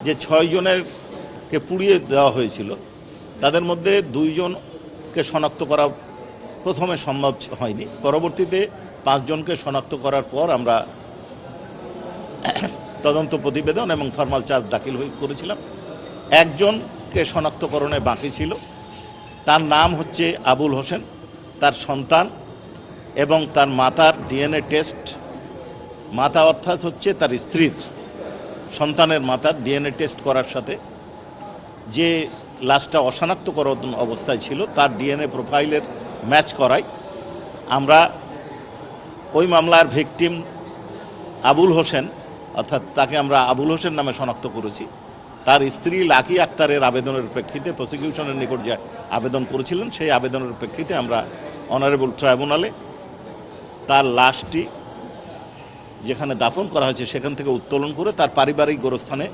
যে ছয় জনেরকে পুড়িয়ে দেওয়া হয়েছিল, তাদের মধ্যে দুইজনকে শনাক্ত করা প্রথমে সম্ভব হয়নি। পরবর্তীতে পাঁচজনকে শনাক্ত করার পর আমরা তদন্ত প্রতিবেদন এবং ফর্মাল চার্জ দাখিল করেছিলাম। একজনকে শনাক্তকরণে বাকি ছিল। তার নাম হচ্ছে আবুল হোসেন। তার সন্তান এবং তার মাতার ডিএনএ টেস্ট। মাতা অর্থাৎ হচ্ছে তার স্ত্রীর সন্তানের মাতার ডিএনএ টেস্ট করার সাথে যে লাশটা অশনাক্তকরণ অবস্থায় ছিল, তার ডিএনএ প্রোফাইলের ম্যাচ করায়। আমরা ওই মামলার ভিকটিম আবুল হোসেন, অর্থাৎ তাকে আমরা আবুল হোসেন নামে শনাক্ত করেছি, তার স্ত্রী লাকি আক্তারের আবেদনের প্রেক্ষিতে প্রসিকিউশনের নিকট যে আবেদন করেছিলেন, সেই আবেদনের প্রেক্ষিতে আমরা অনারেবল ট্রাইব্যুনালে তার লাশটি যেখানে দাফন করা হয়েছে, সেখান থেকে উত্তোলন করে তার পারিবারিক গোরস্থানে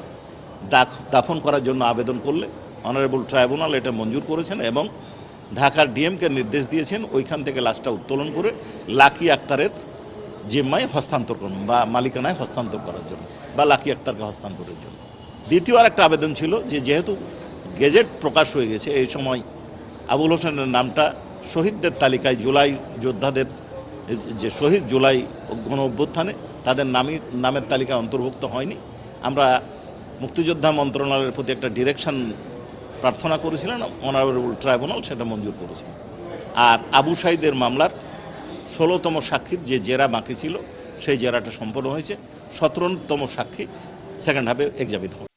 দাফন করার জন্য আবেদন করলে অনারেবল ট্রাইব্যুনাল এটা মঞ্জুর করেছেন এবং ঢাকার ডিএমকে নির্দেশ দিয়েছেন ওইখান থেকে লাশটা উত্তোলন করে লাকি আক্তারের জিম্মায় হস্তান্তর করুন বা মালিকানায় হস্তান্তর করার জন্য বা লাকি আক্তারকে হস্তান্তরের জন্য। দ্বিতীয় আর একটা আবেদন ছিল যে যেহেতু গেজেট প্রকাশ হয়ে গেছে, এই সময় আবুল হোসেনের নামটা শহীদদের তালিকায় জুলাই যোদ্ধাদের, যে শহীদ জুলাই গণ অভ্যুত্থানে তাদের নামই, নামের তালিকা অন্তর্ভুক্ত হয়নি। আমরা মুক্তিযোদ্ধা মন্ত্রণালয়ের প্রতি একটা ডিরেকশন প্রার্থনা করেছিলেন অনারেবল ট্রাইব্যুনাল সেটা মঞ্জুর করেছিল। আর আবু সাইদের মামলার ষোলোতম সাক্ষীর যে জেরা বাকি ছিল, সেই জেরাটা সম্পন্ন হয়েছে। সতেরোতম সাক্ষী সেকেন্ড হাফে এক্সামিন হবে।